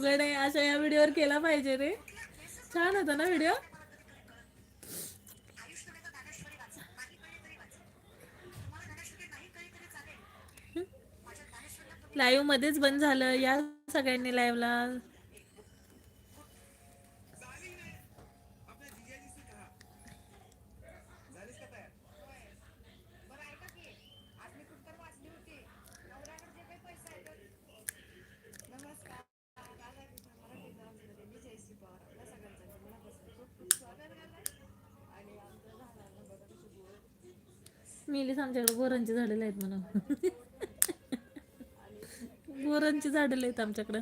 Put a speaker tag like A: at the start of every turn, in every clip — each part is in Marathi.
A: अवघड आहे अशा या व्हिडिओवर केला पाहिजे रे. छान होता ना व्हिडिओ? लाईव्ह मध्येच बंद झालं या सगळ्यांनी लाईव्हला
B: बरं ऐका की आज मी कुठतर वाचली होती नवऱ्याकडे जे काही पैसा आहे तर नमस्कार काय आहे की मराठी जरा मी जयश्री पवार आपल्या सगळ्यांचं मनापासून खूप खूप स्वागत करते आणि आमचं झाडाला बघा कशी गोड
A: मिलीस आमच्याकडे बोरांची झाडेले आहेत म्हणा बोरांची झाडेले आहेत आमच्याकडं.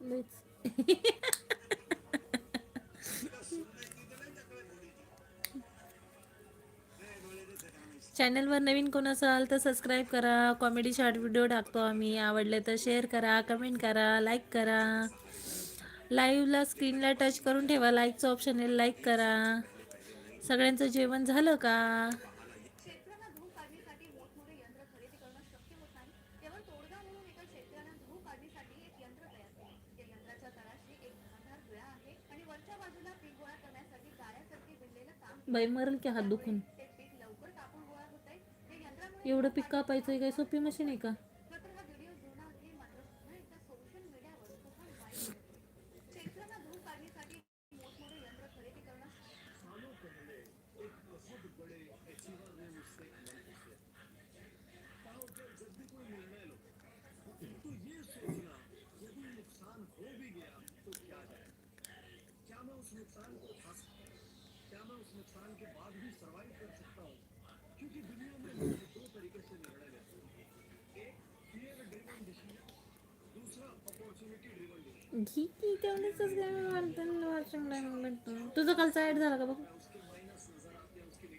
B: कच्चे
A: चॅनलवर नवीन कोण असाल तर सबस्क्राईब करा. कॉमेडी शॉर्ट व्हिडिओ टाकतो आम्ही. आवडले तर शेअर करा कमेंट करा लाईक करा. लाईव्हला स्क्रीनला टच करून ठेवा. लाईकचं ऑप्शन आहे लाईक करा. सगळ्यांचं जेवण झालं का? बाई मरल की हात दुखून. एवढं पीक कापायचं आहे काय? सोपी मशीन आहे का?
B: नुकसान को क्या मैं उस नुकसान के बाद भी सर्वाइव कर सोशल मीडियावर तुफान व्हायरल होतोय. फियर ड्रिवन डिसीजन दूसरा अपॉर्च्युनिटी ड्रिवन डिसीजन
A: घी की तेवढंच वाटतं तुझं कालचा ऍड झाला का बघ?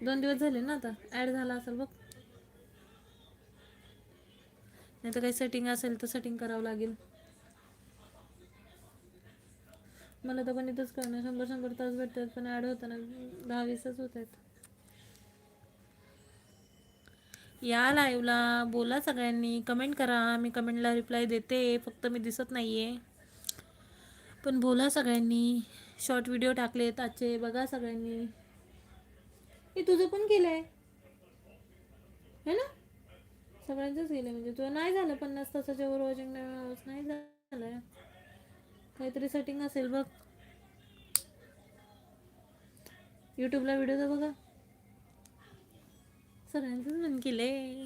A: दोन दिवस झाले ना आता ऍड झाला असेल बघ. नाही तर काही सेटिंग असेल तर सेटिंग करावं लागेल. मला तर पण इथंच करणं शंभर शंभर तास भेटतात पण ऍड होताना दहा वीसच होत आहेत. या लाईव्हला बोला सगळ्यांनी. कमेंट करा. मी कमेंटला रिप्लाय देते. फक्त मी दिसत नाही आहे पण बोला सगळ्यांनी. शॉर्ट व्हिडिओ टाकलेत आजचे. बघा सगळ्यांनी. हे तुझं पण केलं आहे है ना? सगळ्यांचंच केलं म्हणजे तुझं. नाही झालं पन्नास तासाच्या वर वॉचिंग नाही झालं. काहीतरी सेटिंग असेल बघ. यूट्यूबला व्हिडिओ तर बघा. सगळ्यांचंच मन केलंय.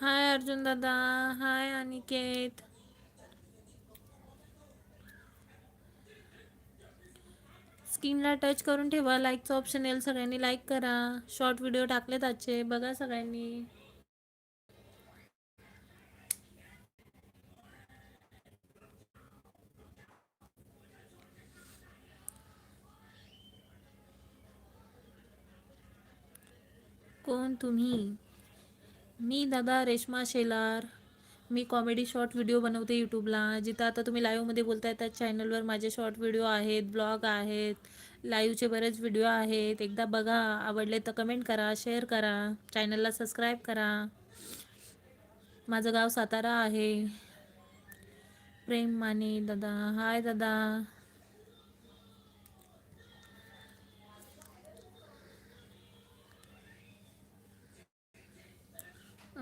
A: हाय अर्जुन दादा हाय अनिकेत. स्किनला टच करून ठेवा लाईकचं ऑप्शन येईल सगळ्यांनी लाईक करा. शॉर्ट व्हिडिओ टाकले त्याचे बघा सगळ्यांनी कोण तुम्ही. मी दादा रेश्मा शेलार. मी कॉमेडी शॉर्ट व्हिडिओ बनवते यूट्यूबला जिथं आता तुम्ही लाईव्हमध्ये बोलताय त्या चॅनलवर माझे शॉर्ट व्हिडिओ आहेत ब्लॉग आहेत लाईव्हचे बरेच व्हिडिओ आहेत. एकदा बघा आवडले तर कमेंट करा शेअर करा. चॅनलला सबस्क्राईब करा. माझं गाव सातारा आहे. प्रेम माने दादा. हाय दादा.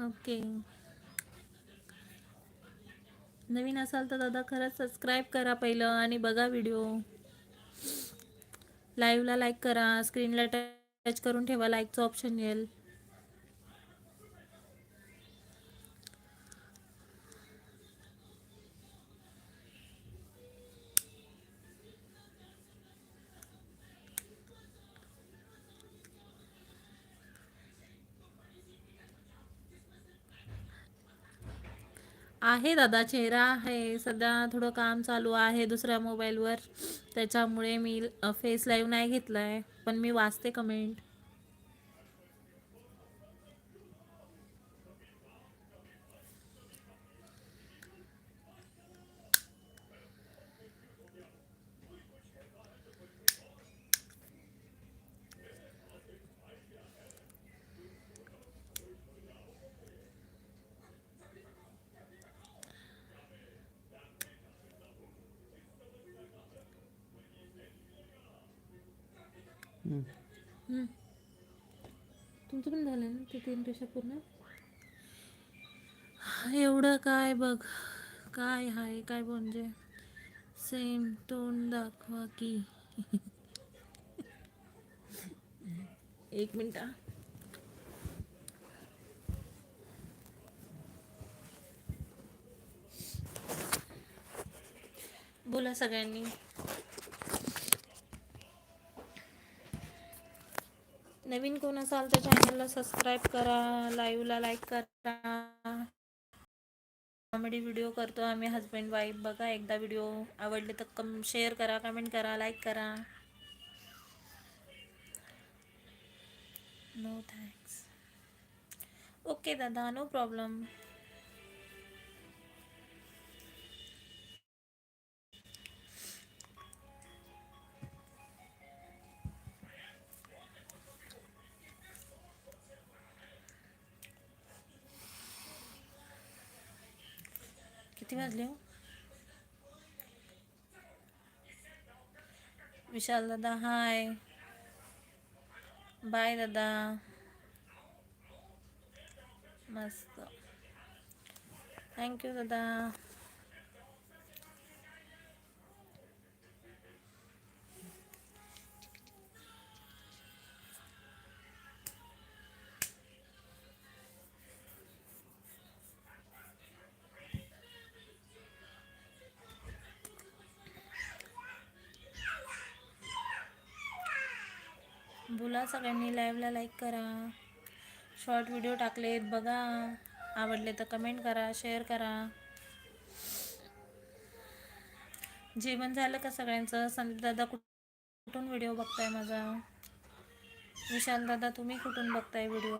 A: ओके. नवीन असाल तर दादा खरंच सबस्क्राईब करा पहिलं आणि बघा व्हिडिओ लाईव्हला लाईक करा स्क्रीनला टच करून ठेवा लाईकचं ऑप्शन येईल. आहे दादा चेहरा आहे सध्या थोडं काम चालू आहे दुसऱ्या मोबाईलवर त्याच्यामुळे मी फेस लाईव्ह नाही घेतला आहे पण मी वाचते कमेंट तुमचं पण झालं ना ते तीन रेषा पूर्ण? एवढं काय बघ. काय हाय काय म्हणजे? सेम तोंड दाखवा की. एक मिनिट. बोला सगळ्यांनी. नवीन कोण असाल तर चॅनलला सबस्क्राईब करा लाईव्हला लाइक करा. कॉमेडी वीडियो करते आम्ही हजबंड वाईफ बघा, एकदा व्हिडिओ आवडले तर कम शेयर करा कमेंट करा लाइक करा. नो थैंक्स ओके दादा नो प्रॉब्लेम किती वाजले हो? विशाल दादा हाय. बाय दादा. मस्त. थँक्यू दादा. बोला सगळ्यांनी लाईव्हला लाईक करा. शॉर्ट व्हिडिओ टाकलेत बघा. आवडले तर कमेंट करा शेअर करा. जेवण झालं का सगळ्यांचं? संदीप दादा कुठून व्हिडिओ बघताय माझा? विशाल दादा तुम्ही कुठून बघताय व्हिडिओ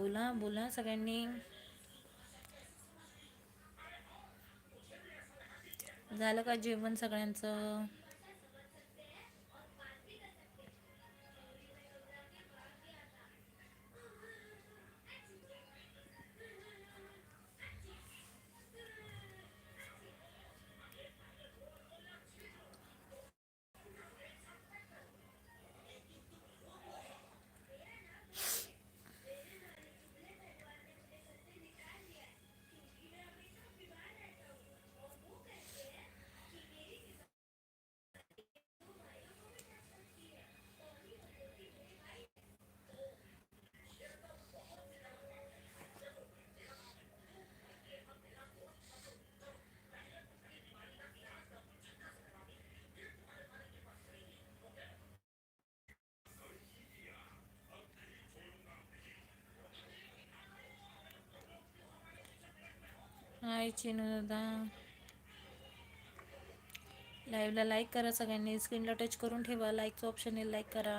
A: बोला बोला सगळ्यांनी. झालं का जेवण सगळ्यांचं? करायची ना दादा. लाईव्हला लाईक करा सगळ्यांनी. स्क्रीनला टच करून ठेवा. लाईकचं ऑप्शन येईल लाईक करा.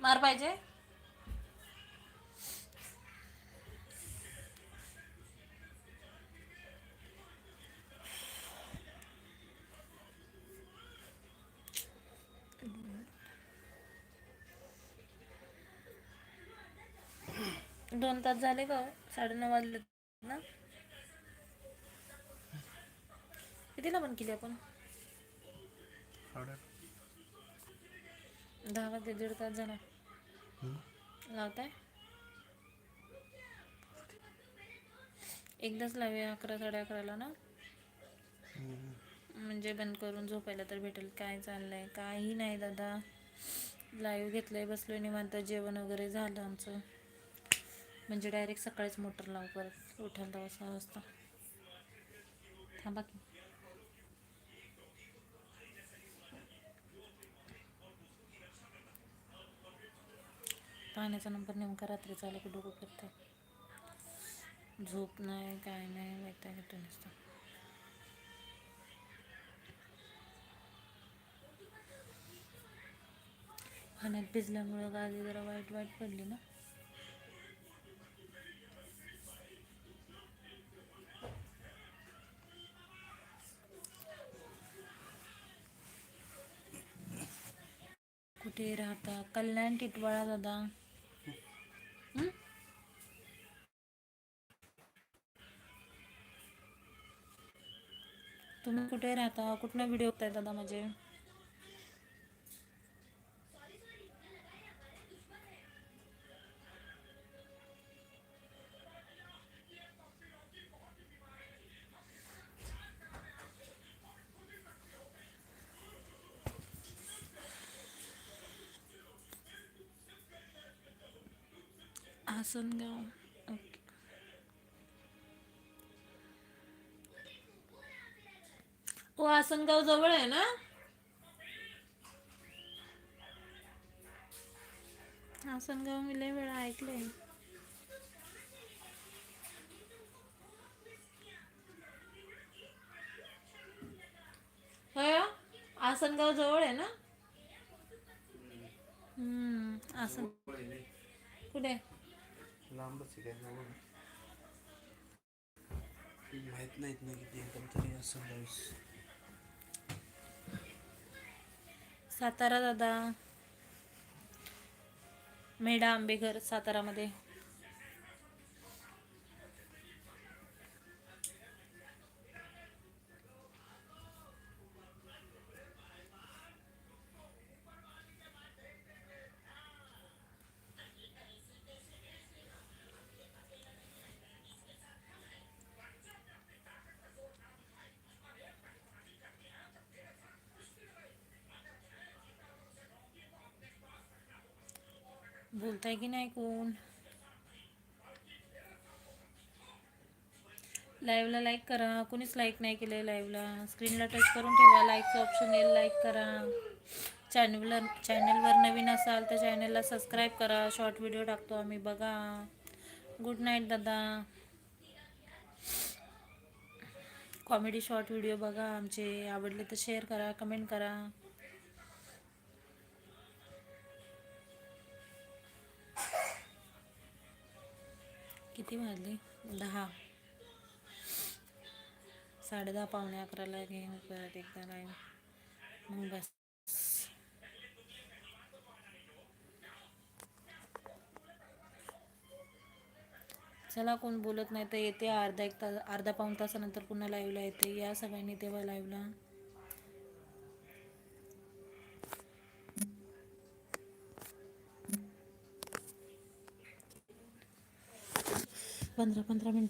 A: मार पाहिजे? दोन तास झाले का? साडेनऊ वाजले ना? कितीला पण केली आपण? दहा वाजले दीड तास झाला. लावताय? एकदाच लावूया अकरा साडे अकराला ना म्हणजे बंद करून झोपायला तर भेटेल. काय चाललंय? काही नाही दादा. लाईव्ह घेतलंय बसलोय निवांत. जेवण वगैरे झालं आमचं. म्हणजे डायरेक्ट सकाळीच मोटर लावू परत. उठायला जाऊ सहा वाजता. थांबा की. पाण्याचा नंबर नेमका रात्रीचा आला की डोकं फिरते. झोप नाही काय नाही वैताग येतो नसतं. पाण्यात भिजल्यामुळं गाडी जरा वाईट वाईट पडली ना. कुठे राहता कल्याण टिटवाळा दादा तुम्हें तुम्ही रहता राहता कुठनं व्हिडिओ बघताय दादा माझे। आसनगाव ओके ओ आसनगाव जवळ आहे ना? आसनगाव मी लय वेळा ऐकलंय. होय? हो? आसनगाव जवळ आहे ना? हम्म. आसन कुठे?
C: लांबच आहे काय जवळ माहीत नाहीत ना किती एकदम तरी असं बावीस
A: सातारा दादा मेढा आंबेघर सातारामध्ये. बोलताय की नाही कोण? लाईव्हला लाईक करा. कोणीच लाईक नाही केलं लाईव्हला स्क्रीनला टच करून ठेवा. लाईकचं ऑप्शन येईल लाईक करा. चॅनलला चॅनलवर नवीन असाल तर चॅनलला सबस्क्राईब करा. शॉर्ट व्हिडिओ टाकतो आम्ही. बघा. गुड नाईट दादा. कॉमेडी शॉर्ट व्हिडिओ बघा. आमचे आवडले तर शेअर करा कमेंट करा. किती वाजले? दहा. साडे दहा पावणे अकराला घेऊन परत एकदा लाईव्ह मग बस. चला कोण बोलत नाही तर येते अर्धा एक तास अर्धा पाऊण तासानंतर पुन्हा लाईव्हला येते. या सगळ्यांनी तेव्हा लाईव्हला पंधरा पंधरा मिनटं